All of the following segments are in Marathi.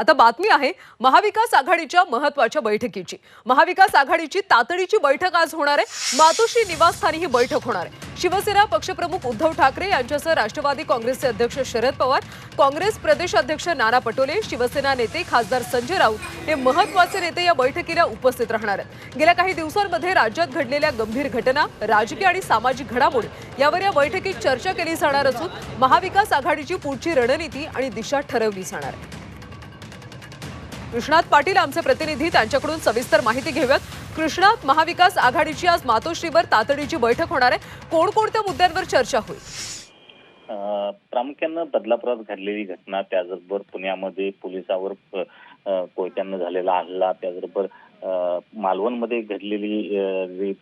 आता बातमी आहे महाविकास आघाडीच्या महत्त्वाच्या बैठकीची. महाविकास आघाडीची तातडीची बैठक आज होणार आहे. मातोश्री निवासस्थानी ही बैठक होणार आहे. शिवसेना पक्षप्रमुख उद्धव ठाकरे यांच्यासह राष्ट्रवादी काँग्रेसचे अध्यक्ष शरद पवार काँग्रेस प्रदेश अध्यक्ष नाना पटोले शिवसेना नेते खासदार संजय राऊत हे महत्त्वाचे नेते या बैठकीला उपस्थित राहणार आहेत. गेल्या काही दिवसांमध्ये राज्यात घडलेल्या गंभीर घटना राजकीय आणि सामाजिक घडामोडी यावर या बैठकीत चर्चा केली जाणार असून महाविकास आघाडीची पुढची रणनीती आणि दिशा ठरवली जाणार आहे. कृष्णात पाटील आमचे प्रतिनिधी त्यांच्याकडून सविस्तर माहिती घेऊयात. कृष्णात महाविकास आघाडीची आज मातोश्रीवर तातडीची बैठक होणार आहे. कोणकोणत्या मुद्द्यांवर चर्चा होईल? प्रामुख्यानं बदलापुरात घडलेली घटना त्याचबरोबर पुण्यामध्ये पोलिसावर कोयत्यानं झालेला हल्ला त्याचबरोबर मालवणमध्ये घडलेली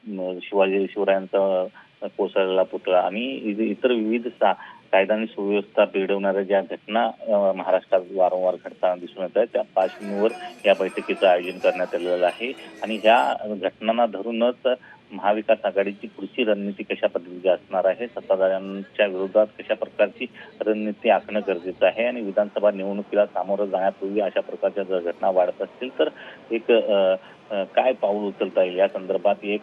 शिवाजी शिवरायांचा कोसळलेला पुतळा आणि इतर विविध सा- कायदा आणि सुव्यवस्था बिघडवणाऱ्या ज्या घटना महाराष्ट्रात वारंवार घडताना दिसून येत आहेत त्या पार्श्वभूमीवर या बैठकीचं आयोजन करण्यात आलेलं आहे. आणि ह्या घटनांना धरूनच महाविकास आघाडीची पुढची रणनीती कशा पद्धतीची असणार आहे? सत्ताधाऱ्यांच्या विरोधात कशा प्रकारची रणनीती आखणं गरजेचं आहे? आणि विधानसभा निवडणुकीला सामोरं जाण्यापूर्वी अशा प्रकारच्या जर घटना वाढत असतील तर एक काय पाऊल उचलता येईल? या संदर्भात एक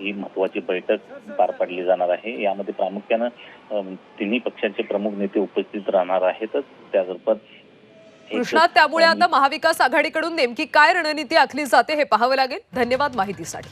ही महत्वाची बैठक पार पाडली जाणार आहे. यामध्ये प्रामुख्यानं तिन्ही पक्षाचे प्रमुख नेते उपस्थित राहणार आहेतच. त्याबरोबर एक- कृष्णात त्यामुळे आता महाविकास आघाडीकडून नेमकी काय रणनीती आखली जाते हे पाहावं लागेल. धन्यवाद माहितीसाठी.